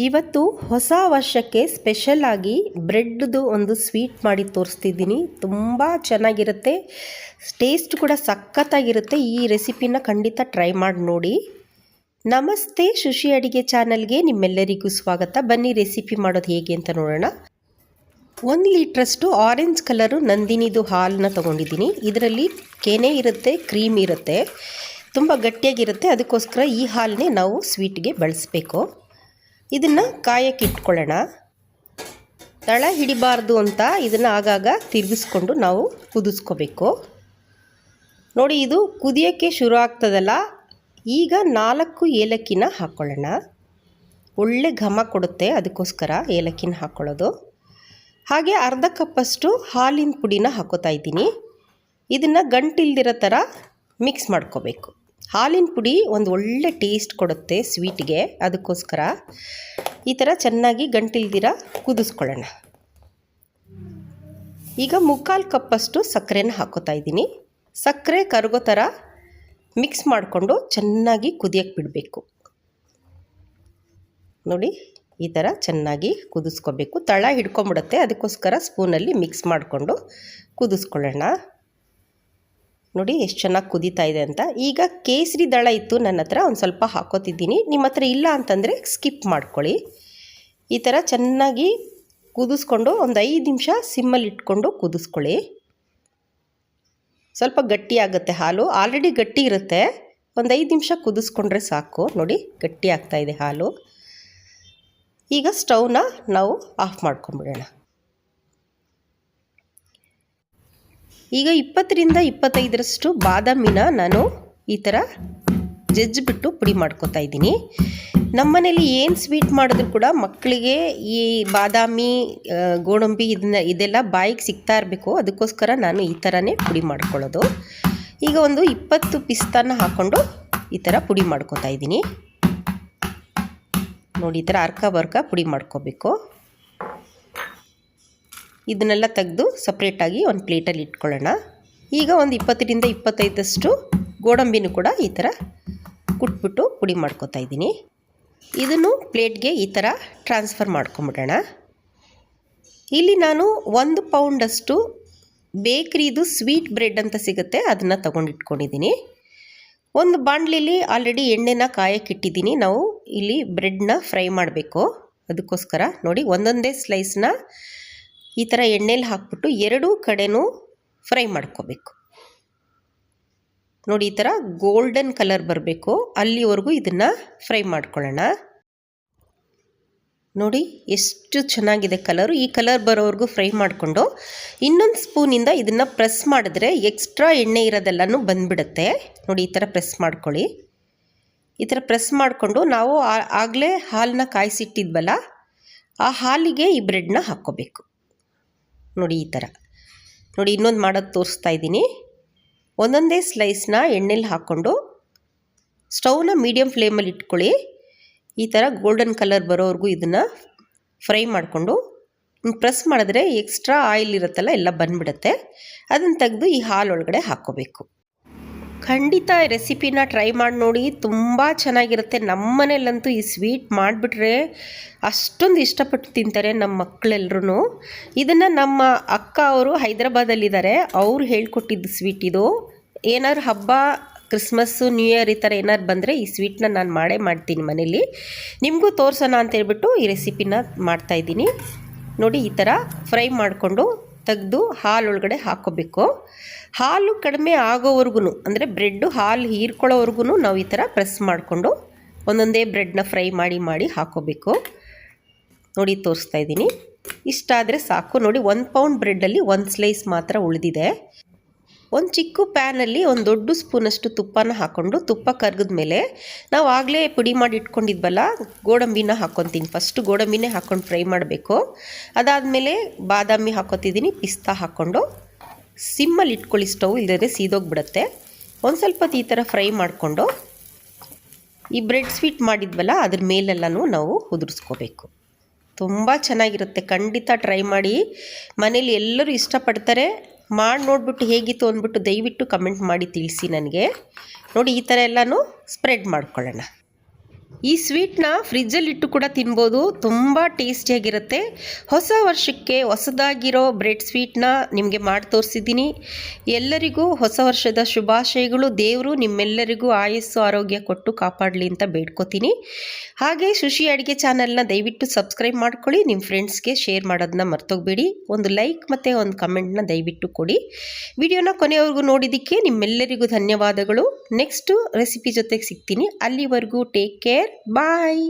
ಇವತ್ತು ಹೊಸ ವರ್ಷಕ್ಕೆ ಸ್ಪೆಷಲ್ ಆಗಿ ಬ್ರೆಡ್ದು ಒಂದು ಸ್ವೀಟ್ ಮಾಡಿ ತೋರಿಸ್ತಿದ್ದೀನಿ. ತುಂಬ ಚೆನ್ನಾಗಿರುತ್ತೆ. ಟೇಸ್ಟ್ ಕೂಡ ಸಖತ್ತಾಗಿರುತ್ತೆ. ಈ ರೆಸಿಪಿನ ಖಂಡಿತ ಟ್ರೈ ಮಾಡಿ ನೋಡಿ. ನಮಸ್ತೆ ಶುಶಿ ಅಡಿಗೆ ಚಾನಲ್ಗೆ ನಿಮ್ಮೆಲ್ಲರಿಗೂ ಸ್ವಾಗತ. ಬನ್ನಿ ರೆಸಿಪಿ ಮಾಡೋದು ಹೇಗೆ ಅಂತ ನೋಡೋಣ. ಒಂದು ಲೀಟ್ರಷ್ಟು ಆರೆಂಜ್ ಕಲರು ನಂದಿನಿದು ಹಾಲನ್ನ ತೊಗೊಂಡಿದ್ದೀನಿ. ಇದರಲ್ಲಿ ಕೆನೆ ಇರುತ್ತೆ ಕ್ರೀಮ್ ಇರುತ್ತೆ. ತುಂಬ ಗಟ್ಟಿಯಾಗಿರುತ್ತೆ. ಅದಕ್ಕೋಸ್ಕರ ಈ ಹಾಲನ್ನೇ ನಾವು ಸ್ವೀಟ್ಗೆ ಬಳಸಬೇಕು. ಇದನ್ನು ಕಾಯಕ್ಕೆ ಇಟ್ಕೊಳ್ಳೋಣ. ತಳ ಹಿಡಿಬಾರ್ದು ಅಂತ ಇದನ್ನು ಆಗಾಗ ತಿರುಗಿಸ್ಕೊಂಡು ನಾವು ಕುದಿಸ್ಕೋಬೇಕು. ನೋಡಿ, ಇದು ಕುದಿಯೋಕ್ಕೆ ಶುರು ಆಗ್ತದಲ್ಲ? ಈಗ ನಾಲ್ಕು ಏಲಕ್ಕಿನ ಹಾಕ್ಕೊಳ್ಳೋಣ ಒಳ್ಳೆ ಘಮ ಕೊಡುತ್ತೆ ಅದಕ್ಕೋಸ್ಕರ ಏಲಕ್ಕಿನ ಹಾಕ್ಕೊಳ್ಳೋದು ಹಾಗೆ ಅರ್ಧ ಕಪ್ಪಷ್ಟು ಹಾಲಿನ ಪುಡಿನ ಹಾಕೋತಾ ಇದ್ದೀನಿ. ಇದನ್ನು ಗಂಟಿಲ್ದಿರೋ ಥರ ಮಿಕ್ಸ್ ಮಾಡ್ಕೋಬೇಕು. ಹಾಲಿನ ಪುಡಿ ಒಂದು ಒಳ್ಳೆ ಟೇಸ್ಟ್ ಕೊಡುತ್ತೆ ಸ್ವೀಟ್ಗೆ ಅದಕ್ಕೋಸ್ಕರ ಈ ಥರ ಚೆನ್ನಾಗಿ ಗಂಟಿಲ್ದಿರ ಕುದಿಸ್ಕೊಳ್ಳೋಣ. ಈಗ ಮುಕ್ಕಾಲು ಕಪ್ಪಷ್ಟು ಸಕ್ಕರೆನ ಹಾಕೋತಾ ಇದ್ದೀನಿ. ಸಕ್ಕರೆ ಕರಗೋ ಥರ ಮಿಕ್ಸ್ ಮಾಡಿಕೊಂಡು ಚೆನ್ನಾಗಿ ಕುದಿಯಕ್ಕೆ ಬಿಡಬೇಕು. ನೋಡಿ, ಈ ಥರ ಚೆನ್ನಾಗಿ ಕುದಿಸ್ಕೋಬೇಕು. ತಳ ಹಿಡ್ಕೊಂಬಿಡುತ್ತೆ, ಅದಕ್ಕೋಸ್ಕರ ಸ್ಪೂನಲ್ಲಿ ಮಿಕ್ಸ್ ಮಾಡಿಕೊಂಡು ಕುದಿಸ್ಕೊಳ್ಳೋಣ. ನೋಡಿ ಎಷ್ಟು ಚೆನ್ನಾಗಿ ಕುದೀತಾ ಇದೆ ಅಂತ. ಈಗ ಕೇಸರಿ ದಳ ಇತ್ತು ನನ್ನ ಹತ್ರ, ಒಂದು ಸ್ವಲ್ಪ ಹಾಕೋತಿದ್ದೀನಿ. ನಿಮ್ಮ ಹತ್ರ ಇಲ್ಲ ಅಂತಂದರೆ ಸ್ಕಿಪ್ ಮಾಡ್ಕೊಳ್ಳಿ. ಈ ಥರ ಚೆನ್ನಾಗಿ ಕುದಿಸ್ಕೊಂಡು ಒಂದು ಐದು ನಿಮಿಷ ಸಿಮ್ಮಲ್ಲಿ ಇಟ್ಕೊಂಡು ಕುದಿಸ್ಕೊಳ್ಳಿ. ಸ್ವಲ್ಪ ಗಟ್ಟಿ ಆಗುತ್ತೆ ಹಾಲು. ಆಲ್ರೆಡಿ ಗಟ್ಟಿ ಇರುತ್ತೆ. ಒಂದು ಐದು ನಿಮಿಷ ಕುದಿಸ್ಕೊಂಡ್ರೆ ಸಾಕು. ನೋಡಿ, ಗಟ್ಟಿ ಆಗ್ತಾಯಿದೆ ಹಾಲು. ಈಗ ಸ್ಟವ್ನ ನಾವು ಆಫ್ ಮಾಡ್ಕೊಂಬಿಡೋಣ ಈಗ ಇಪ್ಪತ್ತರಿಂದ ಇಪ್ಪತ್ತೈದರಷ್ಟು ಬಾದಾಮಿನ ನಾನು ಈ ಥರ ಜಜ್ಜಿಬಿಟ್ಟು ಪುಡಿ ಮಾಡ್ಕೋತಾ ಇದ್ದೀನಿ. ನಮ್ಮನೇಲಿ ಏನು ಸ್ವೀಟ್ ಮಾಡಿದ್ರು ಕೂಡ ಮಕ್ಕಳಿಗೆ ಈ ಬಾದಾಮಿ ಗೋಡಂಬಿ ಇದನ್ನ, ಇದೆಲ್ಲ ಬಾಯಿಗೆ ಸಿಗ್ತಾ ಇರಬೇಕು. ಅದಕ್ಕೋಸ್ಕರ ನಾನು ಈ ಥರನೇ ಪುಡಿ ಮಾಡ್ಕೊಳ್ಳೋದು. ಈಗ ಒಂದು ಇಪ್ಪತ್ತು ಪಿಸ್ತಾನ ಹಾಕ್ಕೊಂಡು ಈ ಥರ ಪುಡಿ ಮಾಡ್ಕೋತಾ ಇದ್ದೀನಿ. ನೋಡಿ, ಈ ಥರ ಅರ್ಕ ಬರ್ಕ ಪುಡಿ ಮಾಡ್ಕೋಬೇಕು. ಇದನ್ನೆಲ್ಲ ತೆಗೆದು ಸಪ್ರೇಟಾಗಿ ಒಂದು ಪ್ಲೇಟಲ್ಲಿ ಇಟ್ಕೊಳ್ಳೋಣ. ಈಗ ಒಂದು ಇಪ್ಪತ್ತರಿಂದ ಇಪ್ಪತ್ತೈದಷ್ಟು ಗೋಡಂಬಿನೂ ಕೂಡ ಈ ಥರ ಕುಟ್ಬಿಟ್ಟು ಪುಡಿ ಮಾಡ್ಕೊತಾ ಇದ್ದೀನಿ. ಇದನ್ನು ಪ್ಲೇಟ್ಗೆ ಈ ಥರ ಟ್ರಾನ್ಸ್ಫರ್ ಮಾಡ್ಕೊಂಬಿಡೋಣ ಇಲ್ಲಿ ನಾನು ಒಂದು ಪೌಂಡಷ್ಟು ಬೇಕ್ರಿದು ಸ್ವೀಟ್ ಬ್ರೆಡ್ ಅಂತ ಸಿಗುತ್ತೆ, ಅದನ್ನು ತೊಗೊಂಡಿಟ್ಕೊಂಡಿದ್ದೀನಿ ಒಂದು ಬಾಣಲಿಲಿ ಆಲ್ರೆಡಿ ಎಣ್ಣೆನ ಕಾಯಕ್ಕಿಟ್ಟಿದ್ದೀನಿ ನಾವು ಇಲ್ಲಿ ಬ್ರೆಡ್ನ ಫ್ರೈ ಮಾಡಬೇಕು. ಅದಕ್ಕೋಸ್ಕರ ನೋಡಿ ಒಂದೊಂದೇ ಸ್ಲೈಸ್ನ ಈ ಥರ ಎಣ್ಣೆಲಿ ಹಾಕ್ಬಿಟ್ಟು ಎರಡೂ ಕಡೆನೂ ಫ್ರೈ ಮಾಡ್ಕೋಬೇಕು. ನೋಡಿ ಈ ಥರ ಗೋಲ್ಡನ್ ಕಲರ್ ಬರಬೇಕು. ಅಲ್ಲಿವರೆಗೂ ಇದನ್ನು ಫ್ರೈ ಮಾಡ್ಕೊಳ್ಳೋಣ. ನೋಡಿ ಎಷ್ಟು ಚೆನ್ನಾಗಿದೆ ಕಲರು. ಈ ಕಲರ್ ಬರೋವರೆಗೂ ಫ್ರೈ ಮಾಡಿಕೊಂಡು ಇನ್ನೊಂದು ಸ್ಪೂನಿಂದ ಇದನ್ನು ಪ್ರೆಸ್ ಮಾಡಿದ್ರೆ ಎಕ್ಸ್ಟ್ರಾ ಎಣ್ಣೆ ಇರೋದೆಲ್ಲನೂ ಬಂದುಬಿಡುತ್ತೆ. ನೋಡಿ ಈ ಥರ ಪ್ರೆಸ್ ಮಾಡ್ಕೊಳ್ಳಿ. ಈ ಥರ ಪ್ರೆಸ್ ಮಾಡಿಕೊಂಡು ನಾವು ಆಗಲೇ ಹಾಲನ್ನ ಕಾಯಿಸಿಟ್ಟಿದ್ವಲ್ಲ, ಆ ಹಾಲಿಗೆ ಈ ಬ್ರೆಡ್ನ ಹಾಕ್ಕೋಬೇಕು. ನೋಡಿ ಈ ಥರ. ನೋಡಿ ಇನ್ನೊಂದು ಮಾಡೋದು ತೋರಿಸ್ತಾ ಇದ್ದೀನಿ. ಒಂದೊಂದೇ ಸ್ಲೈಸ್ನ ಎಣ್ಣೆಲಿ ಹಾಕ್ಕೊಂಡು ಸ್ಟೌವ್ನ ಮೀಡಿಯಮ್ ಫ್ಲೇಮಲ್ಲಿ ಇಟ್ಕೊಳ್ಳಿ. ಈ ಥರ ಗೋಲ್ಡನ್ ಕಲರ್ ಬರೋವರೆಗೂ ಇದನ್ನು ಫ್ರೈ ಮಾಡಿಕೊಂಡು ಪ್ರೆಸ್ ಮಾಡಿದ್ರೆ ಎಕ್ಸ್ಟ್ರಾ ಆಯಿಲ್ ಇರುತ್ತಲ್ಲ, ಎಲ್ಲ ಬಂದುಬಿಡುತ್ತೆ. ಅದನ್ನು ತೆಗೆದು ಈ ಹಾಲು ಒಳಗಡೆ ಹಾಕ್ಕೋಬೇಕು. ಖಂಡಿತ ರೆಸಿಪಿನ ಟ್ರೈ ಮಾಡಿ ನೋಡಿ, ತುಂಬ ಚೆನ್ನಾಗಿರುತ್ತೆ. ನಮ್ಮ ಮನೇಲಂತೂ ಈ ಸ್ವೀಟ್ ಮಾಡಿಬಿಟ್ರೆ ಅಷ್ಟೊಂದು ಇಷ್ಟಪಟ್ಟು ತಿಂತಾರೆ ನಮ್ಮ ಮಕ್ಕಳೆಲ್ಲರೂ ಇದನ್ನು ನಮ್ಮ ಅಕ್ಕ ಅವರು ಹೈದ್ರಾಬಾದಲ್ಲಿದ್ದಾರೆ. ಅವ್ರು ಹೇಳ್ಕೊಟ್ಟಿದ್ದು ಸ್ವೀಟ್ ಇದು. ಏನಾದ್ರು ಹಬ್ಬ, ಕ್ರಿಸ್ಮಸ್ಸು, ನ್ಯೂ ಇಯರ್ ಈ ಥರ ಏನಾದ್ರು ಬಂದರೆ ಈ ಸ್ವೀಟ್ನ ನಾನು ಮಾಡೇ ಮಾಡ್ತೀನಿ ಮನೇಲಿ. ನಿಮಗೂ ತೋರಿಸೋಣ ಅಂತ ಹೇಳ್ಬಿಟ್ಟು ಈ ರೆಸಿಪಿನ ಮಾಡ್ತಾಯಿದ್ದೀನಿ ನೋಡಿ, ಈ ಥರ ಫ್ರೈ ಮಾಡಿಕೊಂಡು ತೆಗೆದು ಹಾಲು ಒಳಗಡೆ ಹಾಕೋಬೇಕು ಹಾಲು ಕಡಿಮೆ ಆಗೋವರೆಗೂ ಅಂದರೆ ಬ್ರೆಡ್ಡು ಹಾಲು ಹೀರ್ಕೊಳ್ಳೋವರೆಗೂ ನಾವು ಈ ಥರ ಪ್ರೆಸ್ ಮಾಡಿಕೊಂಡು ಒಂದೊಂದೇ ಬ್ರೆಡ್ನ ಫ್ರೈ ಮಾಡಿ ಮಾಡಿ ಹಾಕೋಬೇಕು ನೋಡಿ, ತೋರಿಸ್ತಾ ಇದ್ದೀನಿ. ಇಷ್ಟಾದರೆ ಸಾಕು. ನೋಡಿ, ಒಂದು ಪೌಂಡ್ ಬ್ರೆಡ್ಡಲ್ಲಿ ಒಂದು ಸ್ಲೈಸ್ ಮಾತ್ರ ಉಳಿದಿದೆ. ಒಂದು ಚಿಕ್ಕ ಪ್ಯಾನಲ್ಲಿ ಒಂದು ದೊಡ್ಡ ಸ್ಪೂನಷ್ಟು ತುಪ್ಪನ ಹಾಕ್ಕೊಂಡು ತುಪ್ಪ ಕರ್ಗದ ಮೇಲೆ ನಾವು ಆಗಲೇ ಪುಡಿ ಮಾಡಿ ಇಟ್ಕೊಂಡಿದ್ವಲ್ಲ, ಗೋಡಂಬಿನ ಹಾಕ್ಕೊತೀನಿ ಫಸ್ಟು ಗೋಡಂಬಿನೇ ಹಾಕ್ಕೊಂಡು ಫ್ರೈ ಮಾಡಬೇಕು. ಅದಾದಮೇಲೆ ಬಾದಾಮಿ ಹಾಕ್ಕೊತಿದ್ದೀನಿ ಪಿಸ್ತಾ ಹಾಕ್ಕೊಂಡು ಸಿಮ್ಮಲ್ಲಿ ಇಟ್ಕೊಳ್ಳಿ, ಸ್ಟವ್ ಇಲ್ಲದೇ ಸೀದೋಗ್ಬಿಡುತ್ತೆ. ಒಂದು ಸ್ವಲ್ಪ ಈ ಥರ ಫ್ರೈ ಮಾಡಿಕೊಂಡು ಈ ಬ್ರೆಡ್ ಸ್ವೀಟ್ ಮಾಡಿದ್ವಲ್ಲ, ಅದ್ರ ಮೇಲೆಲ್ಲನೂ ನಾವು ಉದುರಿಸ್ಕೋಬೇಕು. ತುಂಬ ಚೆನ್ನಾಗಿರುತ್ತೆ. ಖಂಡಿತ ಟ್ರೈ ಮಾಡಿ. ಮನೇಲಿ ಎಲ್ಲರೂ ಇಷ್ಟಪಡ್ತಾರೆ. ಮಾಡಿ ನೋಡಿಬಿಟ್ಟು ಹೇಗಿತ್ತು ಅಂದ್ಬಿಟ್ಟು ದಯವಿಟ್ಟು ಕಮೆಂಟ್ ಮಾಡಿ ತಿಳಿಸಿ ನನಗೆ. ನೋಡಿ, ಈ ಥರ ಎಲ್ಲನೂ ಸ್ಪ್ರೆಡ್ ಮಾಡ್ಕೊಳ್ಳೋಣ. ಈ ಸ್ವೀಟ್ನ ಫ್ರಿಜ್ಜಲ್ಲಿಟ್ಟು ಕೂಡ ತಿನ್ಬೋದು. ತುಂಬ ಟೇಸ್ಟಿಯಾಗಿರುತ್ತೆ ಹೊಸ ವರ್ಷಕ್ಕೆ ಹೊಸದಾಗಿರೋ ಬ್ರೆಡ್ ಸ್ವೀಟ್ನ ನಿಮಗೆ ಮಾಡಿ ತೋರಿಸಿದ್ದೀನಿ. ಎಲ್ಲರಿಗೂ ಹೊಸ ವರ್ಷದ ಶುಭಾಶಯಗಳು. ದೇವರು ನಿಮ್ಮೆಲ್ಲರಿಗೂ ಆಯಸ್ಸು, ಆರೋಗ್ಯ ಕೊಟ್ಟು ಕಾಪಾಡಲಿ ಅಂತ ಬೇಡ್ಕೋತೀನಿ. ಹಾಗೆ ಶುಶಿ ಅಡುಗೆ ಚಾನಲ್ನ ದಯವಿಟ್ಟು ಸಬ್ಸ್ಕ್ರೈಬ್ ಮಾಡ್ಕೊಳ್ಳಿ. ನಿಮ್ಮ ಫ್ರೆಂಡ್ಸ್ಗೆ ಶೇರ್ ಮಾಡೋದನ್ನ ಮರ್ತೋಗ್ಬೇಡಿ. ಒಂದು ಲೈಕ್ ಮತ್ತು ಒಂದು ಕಮೆಂಟ್ನ ದಯವಿಟ್ಟು ಕೊಡಿ. ವಿಡಿಯೋನ ಕೊನೆಯವರೆಗೂ ನೋಡಿದ್ದಕ್ಕೆ ನಿಮ್ಮೆಲ್ಲರಿಗೂ ಧನ್ಯವಾದಗಳು. ನೆಕ್ಸ್ಟು ರೆಸಿಪಿ ಜೊತೆಗೆ ಸಿಗ್ತೀನಿ. ಅಲ್ಲಿವರೆಗೂ ಟೇಕ್ ಕೇರ್. Bye.